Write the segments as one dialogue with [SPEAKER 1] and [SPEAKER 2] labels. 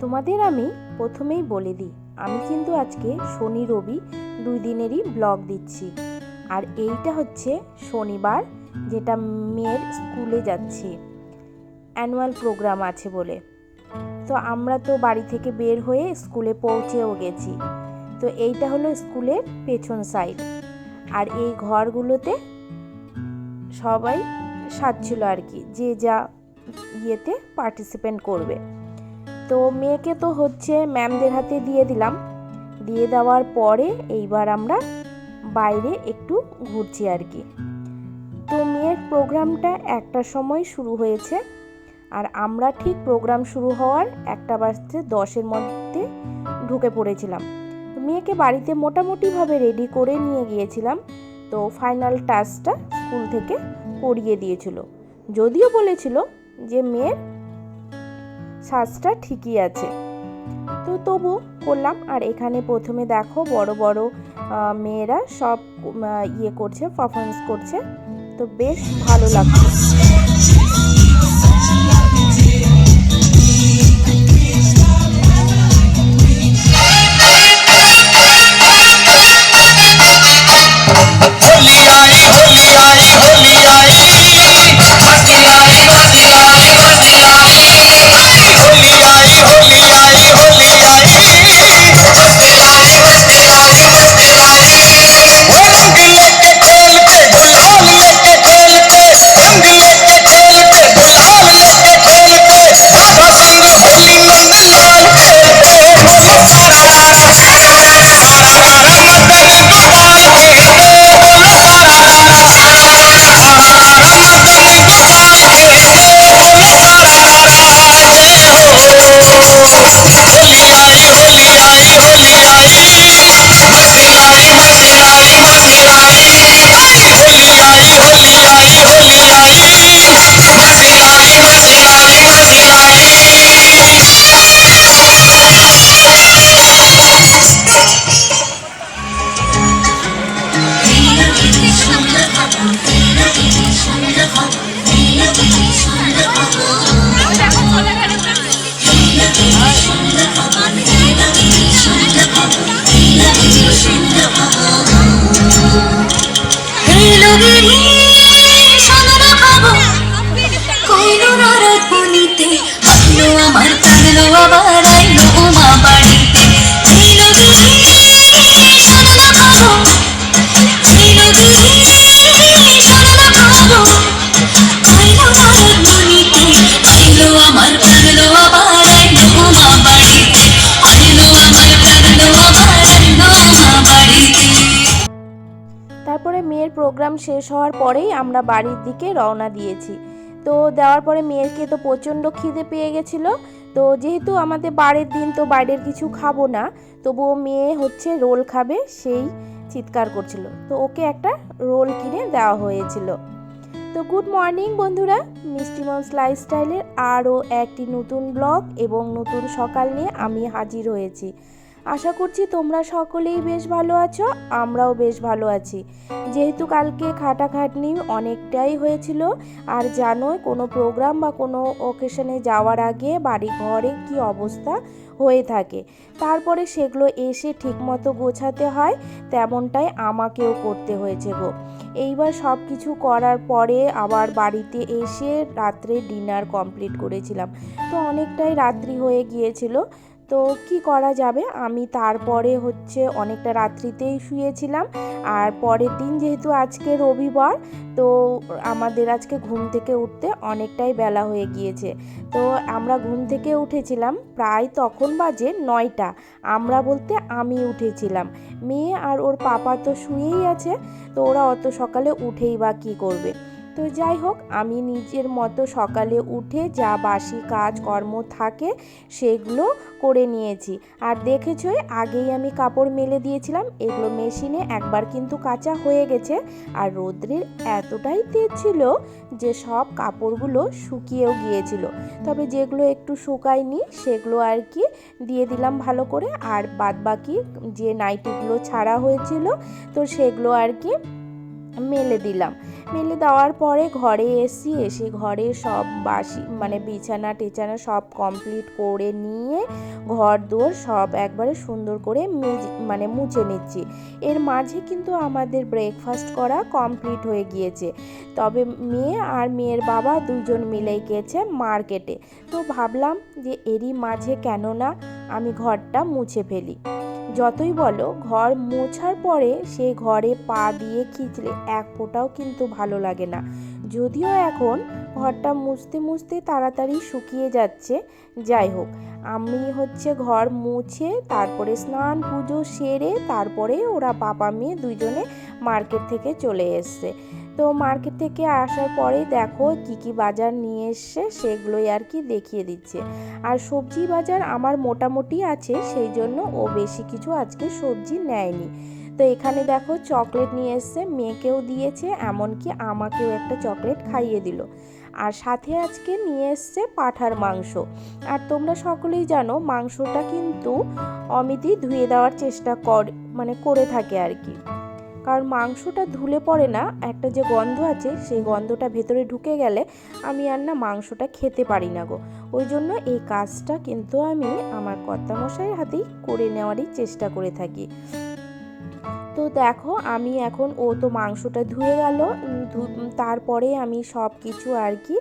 [SPEAKER 1] তোমাদের আমি প্রথমেই বলে দিই, আমি কিন্তু আজকে শনি রবি দুই দিনেরই ব্লগ দিচ্ছি। আর এইটা হচ্ছে শনিবার, যেটা মেয়ের স্কুলে যাচ্ছি। অ্যানুয়াল প্রোগ্রাম আছে বলে। তো আমরা তো বাড়ি থেকে বের হয়ে স্কুলে পৌঁছেও গেছি। তো এইটা হলো স্কুলের পেছন সাইড আর এই ঘরগুলোতে সবাই সাজছিল আর কি, যে যা ইয়েতে পার্টিসিপেন্ট করবে। তো মেয়েকে তো হচ্ছে ম্যামদের হাতে দিয়ে দিলাম। দিয়ে দেওয়ার পরে এইবার আমরা বাইরে একটু ঘুরছি আর কি। তো মেয়ের প্রোগ্রামটা একটার সময় শুরু হয়েছে আর আমরা ঠিক প্রোগ্রাম শুরু হওয়ার একটা বাজতে দশের মধ্যে ঢুকে পড়েছিলাম। মেয়েকে বাড়িতে মোটামুটিভাবে রেডি করে নিয়ে গিয়েছিলাম। তো ফাইনাল টাচটা স্কুল থেকে করিয়ে দিয়েছিল। যদিও বলেছিল যে মেয়ের সাজটা ঠিকই আছে। তো তবু করলাম আর এখানে প্রথমে দেখো বড় বড় মেয়েরা সব ইয়ে করছে পারফরমেন্স করছে। তো বেশ ভালো লাগছে তারপরে মেয়ের প্রোগ্রাম শেষ হওয়ার পরেই আমরা বাড়ির দিকে রওনা দিয়েছি। তো দেওয়ার পরে মেয়েকে তো প্রচণ্ড খিদে পেয়ে গেছিল। তো যেহেতু আমাদের বাড়ির দিন তো বাইরের কিছু খাব না, তবুও মেয়ে হচ্ছে রোল খাবে, সেই চিৎকার করছিল। তো ওকে একটা রোল কিনে দেওয়া হয়েছিল। তো গুড মর্নিং বন্ধুরা, মিষ্টি মমস লাইফস্টাইলের আরও একটি নতুন ব্লগ এবং নতুন সকাল নিয়ে আমি হাজির হয়েছি। আশা করছি তোমরা সকলেই বেশ ভালো আছো, আমরাও বেশ ভালো আছি। যেহেতু কালকে খাটাখাটনি অনেকটাই হয়েছিল, আর জানোই কোনো প্রোগ্রাম বা কোনো ওকেশনে যাওয়ার আগে বাড়ি ঘরে কি অবস্থা হয়ে থাকে, তারপরে সেগুলো এসে ঠিকমতো গোছাতে হয়, তেমনটাই আমাকেও করতে হয়েছে গো। এইবার সব কিছু করার পরে আবার বাড়িতে এসে রাত্রে ডিনার কমপ্লিট করেছিলাম। তো অনেকটাই রাত্রি হয়ে গিয়েছিল তো কি করা যাবে? আমি তারপরে হচ্ছে অনেকটা রাত্রিতেই শুয়েছিলাম। আর পরের দিন যেহেতু আজকে রবিবার, তো আমাদের আজকে ঘুম থেকে উঠতে অনেকটাই বেলা হয়ে গিয়েছে। তো আমরা ঘুম থেকে উঠেছিলাম প্রায় তখন বাজে নয়টা। আমরা বলতে আমি উঠেছিলাম। মেয়ে আর ওর পাপা তো শুয়েই আছে, তো ওরা অত সকালে উঠেই বা কী করবে? তো যাই হোক, আমি নিজের মতো সকালে উঠে যা বাসি কাজ, কর্ম থাকে সেগুলো করে নিয়েছি। আর দেখেছই, আগেই আমি কাপড় মেলে দিয়েছিলাম, এগুলো মেশিনে একবার কিন্তু কাঁচা হয়ে গেছে। আর রোদ্রের এতটাই তেজ ছিল যে সব কাপড়গুলো শুকিয়েও গিয়েছিল। তবে যেগুলো একটু শুকায়নি, সেগুলো আর কি দিয়ে দিলাম ভালো করে। আর বাদ বাকি যে নাইটিগুলো ছাড়া হয়েছিল, তো সেগুলো আর কি মেলে দিলাম। মেলে দেওয়ার পরে ঘরে এসি, এসে ঘরে সব বাসি মানে বিছানা, টিছানা সব কমপ্লিট করে নিয়ে ঘর দুয়ার সব একবারে সুন্দর করে মানে মুছে নিচ্ছি। এর মাঝে কিন্তু আমাদের ব্রেকফাস্ট করা কমপ্লিট হয়ে গিয়েছে। তবে মেয়ে আর মেয়ের বাবা দুজন মিলেই গিয়েছে মার্কেটে তো ভাবলাম যে এরই মাঝে কেন না আমি ঘরটা মুছে ফেলি। যতই বলো, ঘর মোছার পরে সেই ঘরে পা দিয়ে খিচলে, এক ফোঁটাও কিন্তু ভালো লাগে না। যদিও এখন ঘরটা মুছতে মুছতে তাড়াতাড়ি শুকিয়ে যাচ্ছে, যাই হোক, আমি হচ্ছে ঘর মুছে, তারপরে স্নান, পুজো সেরে, তারপরে ওরা পাপা মেয়ে দুজনে মার্কেট থেকে চলে এসছে। তো মার্কেট থেকে আসার পরে দেখো কি কি বাজার নিয়ে এসছে, সেগুলোই আর কি দেখিয়ে দিচ্ছে। আর সবজি বাজার আমার মোটামুটি আছে, সেই জন্য ও বেশি কিছু আজকে সবজি নেয়নি। তো এখানে দেখো চকলেট নিয়ে এসছে, মেয়েকেও দিয়েছে, এমনকি আমাকেও একটা চকলেট খাইয়ে দিল। আর সাথে আজকে নিয়ে এসছে পাঠার মাংস। আর তোমরা সকলেই জানো মাংসটা কিন্তু অমিতি ধুয়ে দেওয়ার চেষ্টা কর মানে করে থাকে আর কি। কারণ মাংসটা ধুলে পড়ে না, একটা যে গন্ধ আছে সেই গন্ধটা ভেতরে ঢুকে গেলে আমি আর না মাংসটা খেতে পারি না গো। ওই জন্য এই কাজটা কিন্তু আমি আমার কর্তামশাইয়ের হাতেই করে নেওয়ারই চেষ্টা করে থাকি। তো দেখো, আমি এখন ও তো মাংসটা ধুয়ে গেল তারপরে আমি সব কিছু আর কি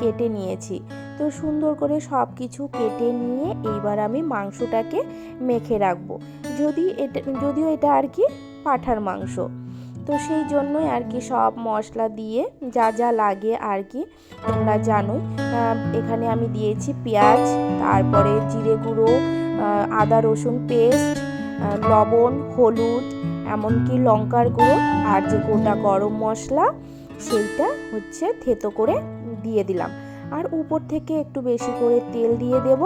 [SPEAKER 1] কেটে নিয়েছি। তো সুন্দর করে সব কিছু কেটে নিয়ে এইবার আমি মাংসটাকে মেখে রাখব। যদি এটা, যদিও এটা আর কি পাঠার মাংস। তো সেই জন্যই আর কি সব মশলা দিয়ে যা যা লাগে আর কি, তোমরা জানোই। এখানে আমি দিয়েছি পেঁয়াজ, তারপরে জিরে গুঁড়ো আদা, রসুন পেস্ট লবণ, হলুদ, এমনকি লঙ্কার গুঁড়ো আর যে গোটা গরম মশলা, সেইটা হচ্ছে থেতো করে দিয়ে দিলাম। আর উপর থেকে একটু বেশি করে তেল দিয়ে দেব,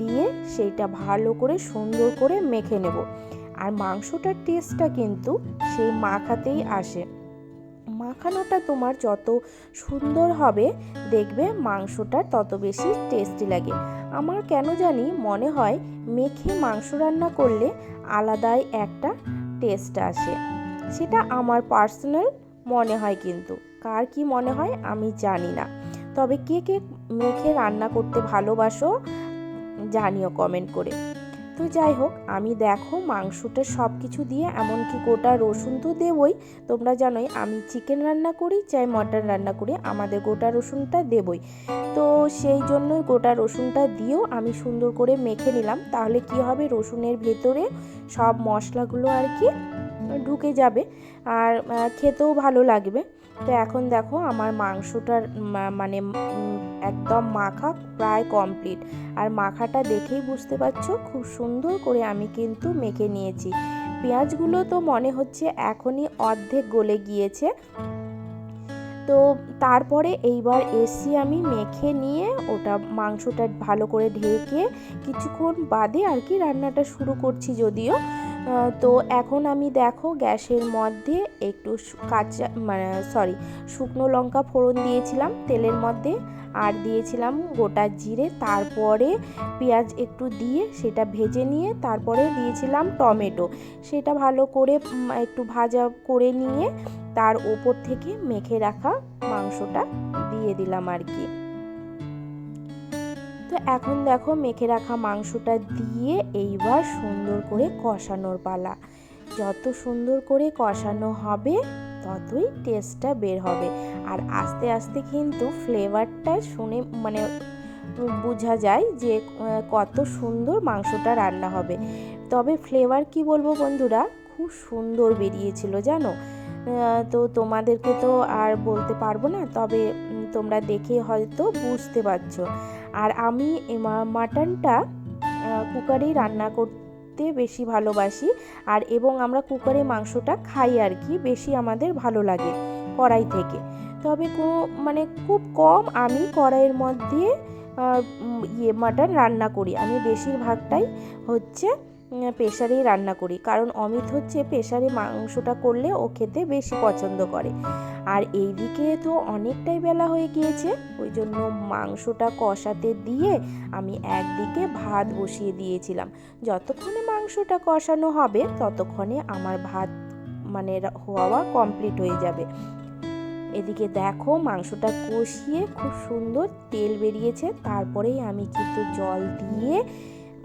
[SPEAKER 1] দিয়ে সেইটা ভালো করে সুন্দর করে মেখে নেব। আর মাংসটার টেস্টটা কিন্তু সেই মাখাতেই আসে। মাখানোটা তোমার যত সুন্দর হবে, দেখবে মাংসটা তত বেশি টেস্টি লাগে। আমার কেন জানি মনে হয়, মেখে মাংস রান্না করলে আলাদাই একটা টেস্ট আসে। সেটা আমার পার্সোনাল মনে হয় কিন্তু। কার কি মনে হয় আমি জানি না। তবে কে কে মেখে রান্না করতে ভালোবাসো, জানিও কমেন্ট করে। তো যাই হোক, আমি দেখো মাংসটা সব কিছু দিয়ে এমনকি গোটা রসুন তো দেবই। তোমরা জানোই আমি চিকেন রান্না করি, চাই মটন রান্না করি, আমাদের গোটা রসুনটা দেবই। তো সেই জন্যই গোটা রসুনটা দিয়েও আমি সুন্দর করে মেখে নিলাম। তাহলে কি হবে, রসুনের ভেতরে সব মশলাগুলো আর কি ঢুকে যাবে আর খেতেও ভালো লাগবে। তো এখন দেখো আমার মাংসটার মানে একদম মাখা প্রায় কমপ্লিট আর মাখাটা দেখেই বুঝতে পারছ, খুব সুন্দর করে আমি কিন্তু মেখে নিয়েছি। পেঁয়াজগুলো তো মনে হচ্ছে এখনই অর্ধেক গলে গিয়েছে। তো তারপরে এইবার এসি আমি মেখে নিয়ে ওটা মাংসটা ভালো করে ঢেকে কিছুক্ষণ বাদে আর কি রান্নাটা শুরু করছি যদিও। তো এখন আমি দেখো গ্যাসের মধ্যে একটু কাঁচা মানে সরি শুকনো লঙ্কা ফোড়ন দিয়েছিলাম তেলের মধ্যে। আর দিয়েছিলাম গোটা জিরে, তারপরে পেঁয়াজ একটু দিয়ে সেটা ভেজে নিয়ে তারপরে দিয়েছিলাম টমেটো। সেটা ভালো করে একটু ভাজা করে নিয়ে তার ওপর থেকে মেখে রাখা মাংসটা দিয়ে দিলাম আর কি। তো এখন দেখো মেখে রাখা মাংসটা দিয়ে এইবার সুন্দর করে কষানোর পালা। যত সুন্দর করে কষানো হবে, ততই টেস্টটা বের হবে। আর আস্তে আস্তে কিন্তু ফ্লেভারটা শুনে মানে বোঝা যায় যে কত সুন্দর মাংসটা রান্না হবে। তবে ফ্লেভার কি বলব বন্ধুরা? খুব সুন্দর বেরিয়েছিল, জানো? তো তোমাদেরকে তো আর বলতে পারব না, তবে তোমরা দেখে হয়তো বুঝতে পারছ। আর আমি মাটনটা কুকারেই রান্না করতে বেশি ভালোবাসি আর এবং আমরা কুকারে মাংসটা খাই আর কি, বেশি আমাদের ভালো লাগে কড়াই থেকে। তবে মানে খুব কম আমি কড়াইয়ের মধ্যে ইয়ে মাটন রান্না করি। আমি বেশিরভাগটাই হচ্ছে প্রেশারেই রান্না করি। কারণ অমিত হচ্ছে প্রেশারে মাংসটা করলে ও খেতে বেশি পছন্দ করে। আর এইদিকে তো অনেকটাই বেলা হয়ে গিয়েছে, ওই জন্য মাংসটা কষাতে দিয়ে আমি একদিকে ভাত বসিয়ে দিয়েছিলাম। যতক্ষণে মাংসটা কষানো হবে, ততক্ষণে আমার ভাত মানে হওয়া কমপ্লিট হয়ে যাবে। এদিকে দেখো মাংসটা কষিয়ে খুব সুন্দর তেল বেরিয়েছে, তারপরেই আমি কিন্তু জল দিয়ে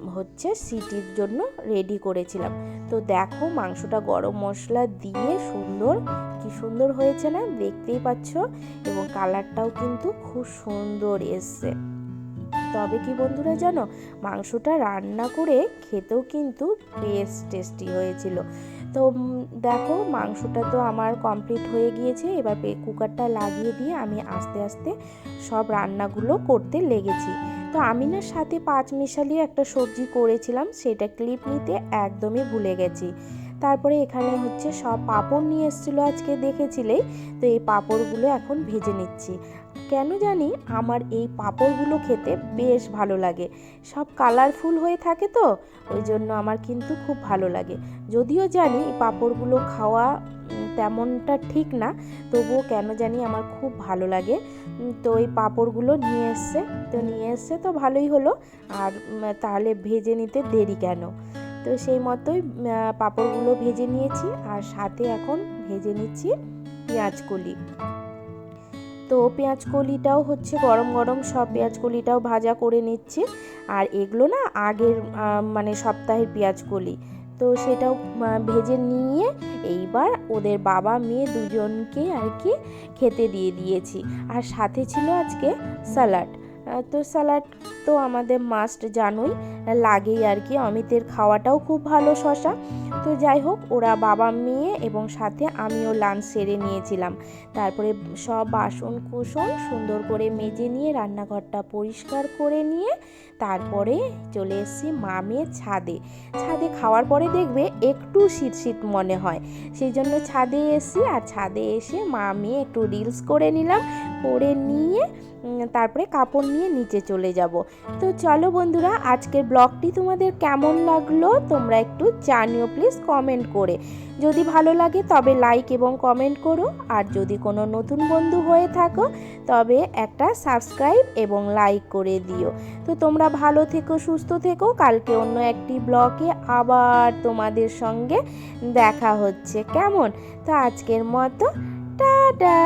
[SPEAKER 1] হচ্ছে সিটির জন্য রেডি করেছিলাম। তো দেখো মাংসটা গরম মশলা দিয়ে সুন্দর, কি সুন্দর হয়েছে না? দেখতেই পাচ্ছ। এবং কালারটাও কিন্তু খুব সুন্দর এসছে। তবে কি বন্ধুরা জানো, মাংসটা রান্না করে খেতেও কিন্তু বেশ টেস্টি হয়েছিল। তো দেখো মাংসটা তো আমার কমপ্লিট হয়ে গিয়েছে। এবার কুকারটা লাগিয়ে দিয়ে আমি আস্তে আস্তে সব রান্নাগুলো করতে লেগেছি। তো আমি না সাথে পাঁচ মিশালি একটা সবজি করেছিলাম, সেটা ক্লিপ নিতে একদমই ভুলে গেছি। তারপরে এখানে হচ্ছে সব পাঁপড় নিয়ে এসেছিল আজকে দেখেছিলেই তো এই পাঁপড়গুলো এখন ভেজে নিচ্ছি। কেন জানি আমার এই পাঁপড়গুলো খেতে বেশ ভালো লাগে। সব কালারফুল হয়ে থাকে তো, ওই জন্য আমার কিন্তু খুব ভালো লাগে। যদিও জানি এই পাঁপড়গুলো খাওয়া তেমনটা ঠিক না, তবুও কেন জানি আমার খুব ভালো লাগে। তো এই পাঁপড়গুলো নিয়ে এসছে, তো নিয়ে এসছে তো ভালোই হলো, আর তাহলে ভেজে নিতে দেরি কেন? তো সেই মতোই পাঁপড়গুলো ভেজে নিয়েছি, আর সাথে এখন ভেজে নিচ্ছি পেঁয়াজ কলি। তো পেঁয়াজ কলিটাও হচ্ছে গরম গরম, সব পেঁয়াজ কলিটাও ভাজা করে নিচ্ছি, আর এগুলো না আগের মানে সপ্তাহের পেঁয়াজ কলি। তো সেটাও ভেজে নিয়ে এইবার ওদের বাবা মেয়ে দুজনকে আর কি খেতে দিয়ে দিয়েছি। আর সাথে ছিল আজকে স্যালাড তো স্যালাড তো আমাদের মাস্ট জানোই। লাগেই আর কি। অমিতের খাওয়াটাও খুব ভালো শশা। তো যাই হোক, ওরা বাবা মেয়ে এবং সাথে আমিও লাঞ্চ সেরে নিয়েছিলাম। তারপরে সব বাসন কুসন সুন্দর করে মেজে নিয়ে রান্নাঘরটা পরিষ্কার করে নিয়ে তারপরে চলে এসেছি মামের ছাদে। ছাদে খাওয়ার পরে দেখবে একটু শীত শীত মনে হয়। সেই জন্য ছাদে এসি আর ছাদে এসে মা একটু রিলস করে নিলাম। করে নিয়ে তারপরে কাপড় নিয়ে নিচে চলে যাব। তো চলো বন্ধুরা, আজকের ব্লগটি তোমাদের কেমন লাগল তোমরা একটু জানিও প্লিজ কমেন্ট করে। যদি ভালো লাগে তবে লাইক এবং কমেন্ট করো। আর যদি কোনো নতুন বন্ধু হয়ে থাকো তবে একটা সাবস্ক্রাইব এবং লাইক করে দিও। তো তোমরা ভালো থেকো, সুস্থ থেকো। কালকে অন্য একটি ব্লগে আবার তোমাদের সঙ্গে দেখা হচ্ছে। কেমন? তো আজকের মতো, টাটা!